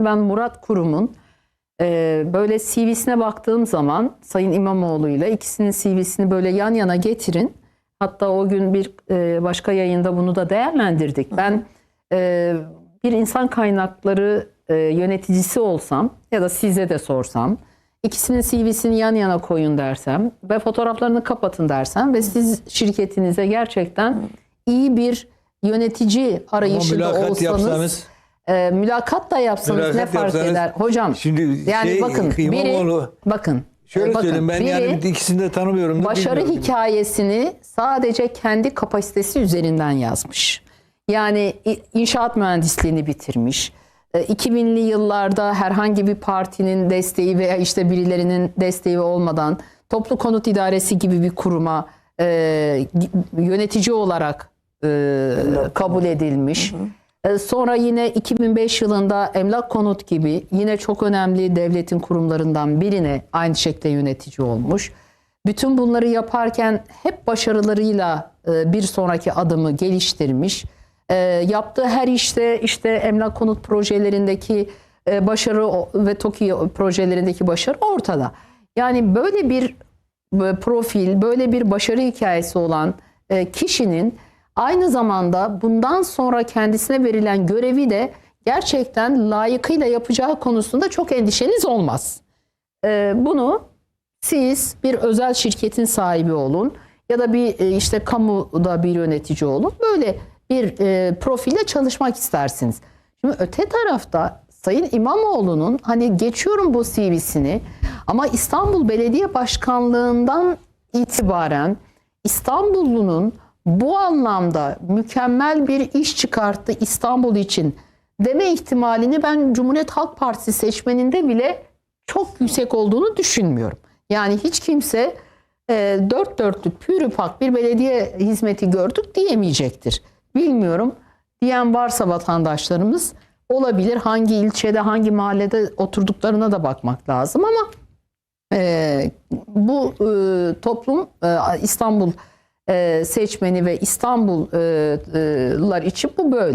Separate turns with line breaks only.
Ben Murat Kurum'un e, böyle CV'sine baktığım zaman Sayın İmamoğlu ile ikisinin CV'sini böyle yan yana getirin. Hatta o gün bir e, başka yayında bunu da değerlendirdik. Ben e, bir insan kaynakları e, yöneticisi olsam ya da size de sorsam ikisinin CV'sini yan yana koyun dersem ve fotoğraflarını kapatın dersem ve siz şirketinize gerçekten iyi bir yönetici arayışında olsanız
yapsanız
e, mülakat da yapsanız
Mülakat
ne fark
yapsanız-
eder? Hocam
Şimdi
yani
şey,
bakın biri
İmamoğlu-
bakın
şöyle
bakın,
söyleyeyim ben
biri
yani ikisini de tanımıyorum. da
başarı hikayesini sadece kendi kapasitesi üzerinden yazmış. Yani inşaat mühendisliğini bitirmiş. E, 2000'li yıllarda herhangi bir partinin desteği veya işte birilerinin desteği olmadan toplu konut idaresi gibi bir kuruma e, yönetici olarak e, kabul edilmiş. E, Sonra yine 2005 yılında Emlak Konut gibi yine çok önemli devletin kurumlarından birine aynı şekilde yönetici olmuş. Bütün bunları yaparken hep başarılarıyla e, bir sonraki adımı geliştirmiş. E, Yaptığı her işte işte emlak konut projelerindeki e, başarı ve TOKİ projelerindeki başarı ortada. Yani böyle bir profil, böyle bir başarı hikayesi olan kişinin aynı zamanda bundan sonra kendisine verilen görevi de gerçekten layıkıyla yapacağı konusunda çok endişeniz olmaz. E, Bunu siz bir özel şirketin sahibi olun ya da bir e, işte kamuda bir yönetici olun. Böyle bir e, profille çalışmak istersiniz. Şimdi öte tarafta Sayın İmamoğlu'nun hani geçiyorum bu CV'sini ama İstanbul Belediye Başkanlığından itibaren İstanbullunun bu anlamda mükemmel bir iş çıkarttı İstanbul için deme ihtimalini ben Cumhuriyet Halk Partisi seçmeninde bile çok yüksek olduğunu düşünmüyorum. Yani hiç kimse e, dört dörtlük pürüpak bir belediye hizmeti gördük diyemeyecektir. Bilmiyorum diyen varsa vatandaşlarımız olabilir. Hangi ilçede hangi mahallede oturduklarına da bakmak lazım ama e, bu e, toplum e, İstanbul seçmeni ve İstanbullular için bu böyle.